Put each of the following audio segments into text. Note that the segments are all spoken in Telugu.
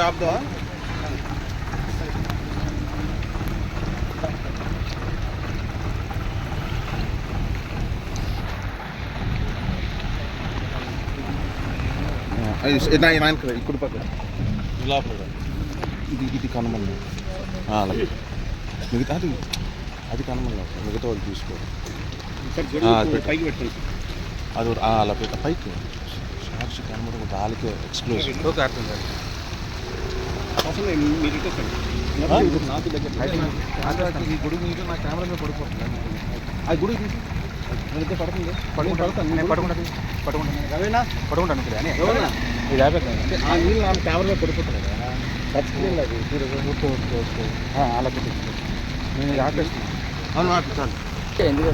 ఆపుదా నాయన ఇక్కడ పక్క లోపల ఇది ఇది కనుమల్ల అలాగే మిగతా అది అది కనుమల్ల మిగతా వాళ్ళు తీసుకో. పైకి పెట్టండి అది అలా పైకి సాక్షి కనబడ దానికి ఎక్స్క్లూజివ్ అర్థం కాదు అవసరం మీరు ఇటు వచ్చండి. నాకు దగ్గర ఈ గుడి మీద నా కెమెరా మీద పడిపోతుంది. ఆ గుడి అయితే పడుతుంది. పడుకుంటా. పడుతుంది నేను పడుకుంటాను పడుకుంటాను. రవేనా? పడుకుంటాను ఇక్కడ అని ఇది అంటే ఆ నీళ్ళు నా కెమెరా మీద పడిపోతుంది కదా. టచ్ స్క్రీన్ అది. ఓకే ఓకే ఓకే ఆ, అలా పెట్టేసి నేను ఇది ఆపేస్తున్నాను అవును ఎందుకు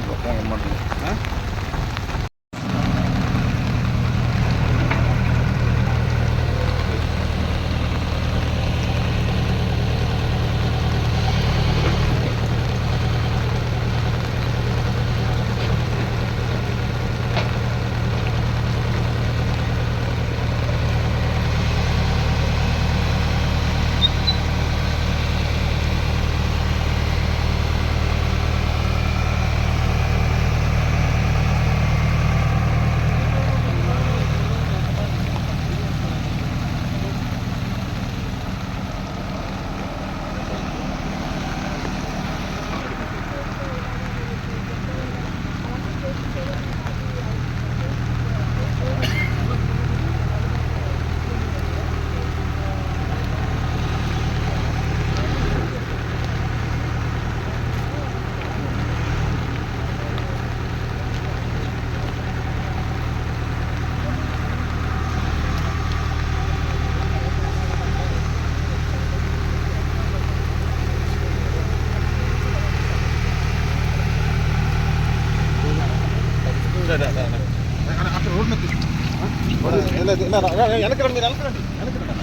అక్కడ రోడ్ మీద తీసుకో. వెనకరండి మీరు వెనకరండి వెనకరండి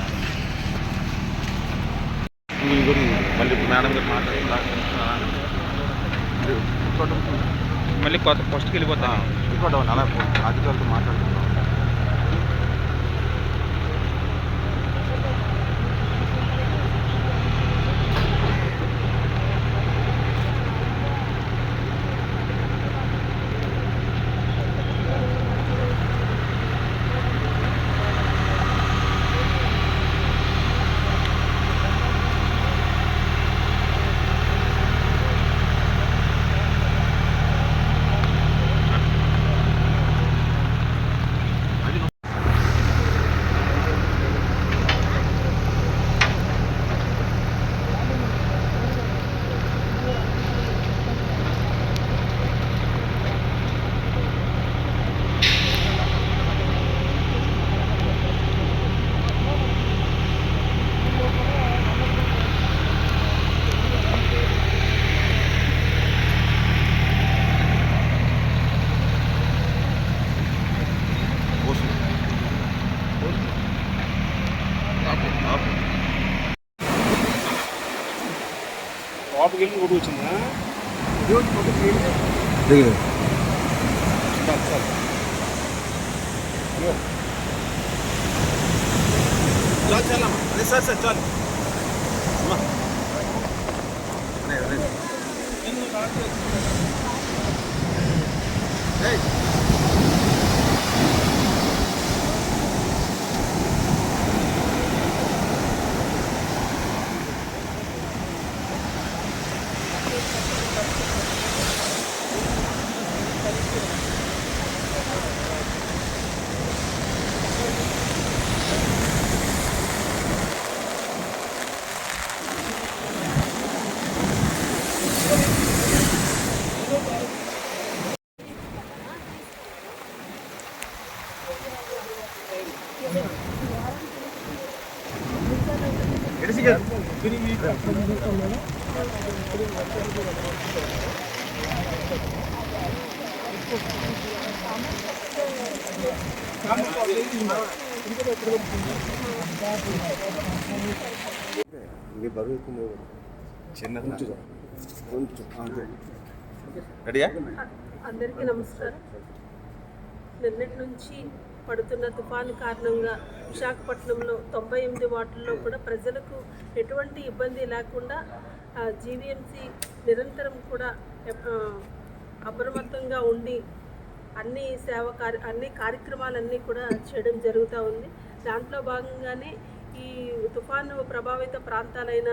ఈ గుడి మళ్ళీ మేడం గారు మాట్లాడుతున్నారు మళ్ళీ కొత్త ఫస్ట్కి వెళ్ళిపోతా. ఇంకోటి అలా అధికారులతో మాట్లాడుతున్నాం రోడ్డు వచ్చిందా? చాలు చాలు చాలు అదే సార్ సార్ చాలు అమ్మా ఇది బరువు ఎక్కువ లేవు. చిన్న కొంచెం కొంచెం అంతే రెడీయా అందరికీ నమస్కారం నిన్నటి నుంచి పడుతున్న తుఫాను కారణంగా విశాఖపట్నంలో తొంభై ఎనిమిది వార్డుల్లో కూడా ప్రజలకు ఎటువంటి ఇబ్బంది లేకుండా జీవీఎంసీ నిరంతరం కూడా అప్రమత్తంగా ఉండి అన్ని సేవ కార్య అన్ని కార్యక్రమాలన్నీ కూడా చేయడం జరుగుతూ ఉంది. దాంట్లో భాగంగానే ఈ తుఫాను ప్రభావిత ప్రాంతాలైన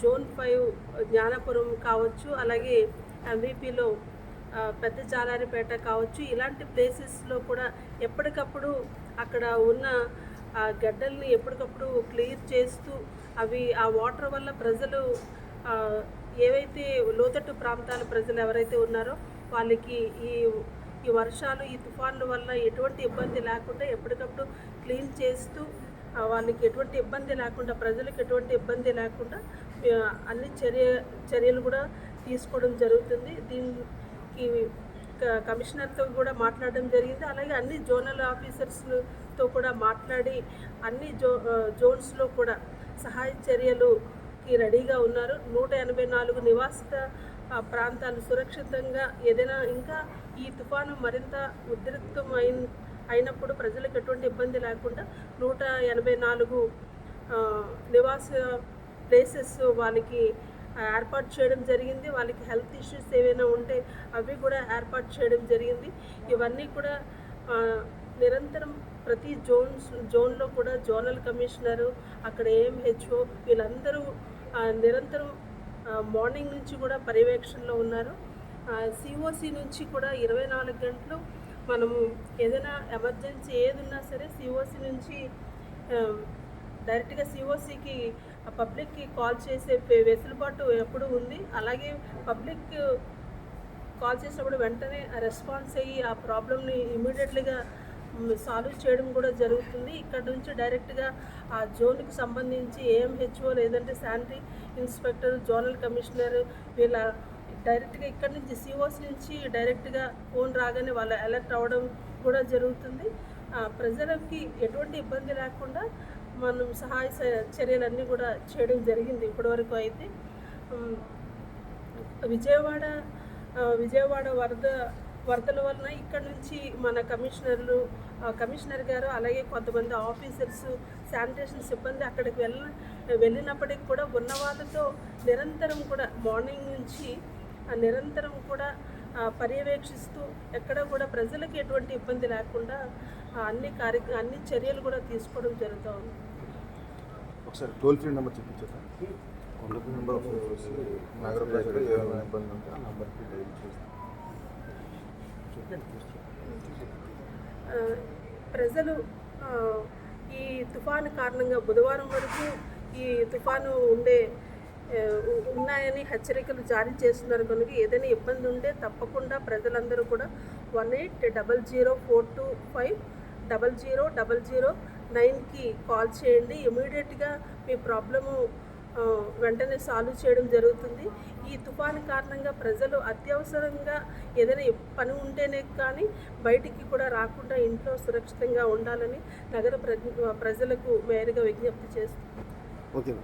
జోన్ ఫైవ్ జ్ఞానపురం కావచ్చు అలాగే ఎంవీపీలో పెద్ద జాలారిపేట కావచ్చు. ఇలాంటి ప్లేసెస్లో కూడా ఎప్పటికప్పుడు అక్కడ ఉన్న ఆ గడ్డల్ని ఎప్పటికప్పుడు క్లియర్ చేస్తూ అవి ఆ వాటర్ వల్ల ప్రజలు ఏవైతే లోతట్టు ప్రాంతాల ప్రజలు ఎవరైతే ఉన్నారో వాళ్ళకి ఈ ఈ వర్షాలు ఈ తుఫాన్ల వల్ల ఎటువంటి ఇబ్బంది లేకుండా ఎప్పటికప్పుడు క్లీన్ చేస్తూ వాళ్ళకి ఎటువంటి ఇబ్బంది లేకుండా ప్రజలకు ఎటువంటి ఇబ్బంది లేకుండా అన్ని చర్య చర్యలు కూడా తీసుకోవడం జరుగుతుంది. దీని క- కమిషనర్తో కూడా మాట్లాడడం జరిగింది. అలాగే అన్ని జోనల్ ఆఫీసర్స్తో కూడా మాట్లాడి అన్ని జో జోన్స్లో కూడా సహాయ చర్యలుకి రెడీగా ఉన్నారు. నూట ఎనభై నాలుగు నివాసిత ప్రాంతాలు సురక్షితంగా ఏదైనా ఇంకా ఈ తుఫాను మరింత ఉధృతమైన అయినప్పుడు ప్రజలకు ఎటువంటి ఇబ్బంది లేకుండా నూట ఎనభై నాలుగు నివాస ప్లేసెస్ వాళ్ళకి ఏర్పాటు చేయడం జరిగింది. వాళ్ళకి హెల్త్ ఇష్యూస్ ఏవైనా ఉంటే అవి కూడా ఏర్పాటు చేయడం జరిగింది. ఇవన్నీ కూడా నిరంతరం ప్రతి జోన్స్ జోన్లో కూడా జోనల్ కమిషనరు అక్కడ ఏఎంహెచ్ఓ వీళ్ళందరూ నిరంతరం మార్నింగ్ నుంచి కూడా పర్యవేక్షణలో ఉన్నారు. సిఓసి నుంచి కూడా ఇరవై నాలుగు గంటలు మనము ఏదైనా ఎమర్జెన్సీ ఏది ఉన్నా సరే సిఓసి నుంచి డైరెక్ట్గా సిఓసికి పబ్లిక్కి కాల్ చేసే వెసులుబాటు ఎప్పుడు ఉంది? అలాగే పబ్లిక్ కాల్ చేసినప్పుడు వెంటనే రెస్పాన్స్ అయ్యి ఆ ప్రాబ్లమ్ని ఇమీడియట్లీగా సాల్వ్ చేయడం కూడా జరుగుతుంది. ఇక్కడ నుంచి డైరెక్ట్గా ఆ జోన్కి సంబంధించి ఏఎంహెచ్ఓ లేదంటే శానిటరీ ఇన్స్పెక్టర్ జోనల్ కమిషనర్ వీళ్ళ డైరెక్ట్గా ఇక్కడ నుంచి సిఓస్ నుంచి డైరెక్ట్గా ఫోన్ రాగానే వాళ్ళు అలర్ట్ అవ్వడం కూడా జరుగుతుంది. ఆ, ప్రజలకి ఎటువంటి ఇబ్బంది లేకుండా మనం సహాయ చర్యలన్నీ కూడా చేయడం జరిగింది ఇప్పటివరకు అయితే. విజయవాడ విజయవాడ వరద వరదల వలన ఇక్కడ నుంచి మన కమిషనర్లు కమిషనర్ గారు అలాగే కొంతమంది ఆఫీసర్స్ శానిటేషన్ సిబ్బంది అక్కడికి వెళ్ళ వెళ్ళినప్పటికి కూడా ఉన్న వాళ్ళతో నిరంతరం కూడా మార్నింగ్ నుంచి నిరంతరం కూడా పర్యవేక్షిస్తూ ఎక్కడ కూడా ప్రజలకు ఎటువంటి ఇబ్బంది లేకుండా అన్ని కార్య అన్ని చర్యలు కూడా తీసుకోవడం జరుగుతూ ఉంది. ఒకసారి టోల్ ఫ్రీ నెంబర్ చూపించా నెంబర్ నగర ప్రజలు ఏమైనా ఇబ్బంది ఉంటే ఆ నెంబర్కి డైల్ చేస్తాం. ఆ, ప్రజలు ఈ తుఫాను కారణంగా బుధవారం వరకు ఈ తుఫాను ఉండే ఉన్నాయని హెచ్చరికలు జారీ చేస్తున్నారు. కనుక ఏదైనా ఇబ్బంది ఉంటే తప్పకుండా ప్రజలందరూ కూడా one eight double zero four two five double zero double zero నైన్కి కాల్ చేయండి. ఇమీడియట్గా మీ ప్రాబ్లము వెంటనే సాల్వ్ చేయడం జరుగుతుంది. ఈ తుఫాను కారణంగా ప్రజలు అత్యవసరంగా ఏదైనా పని ఉంటేనే కానీ బయటికి కూడా రాకుండా ఇంట్లో సురక్షితంగా ఉండాలని నగర ప్రజ ప్రజలకు మేరగా విజ్ఞప్తి చేస్తుంది ఓకే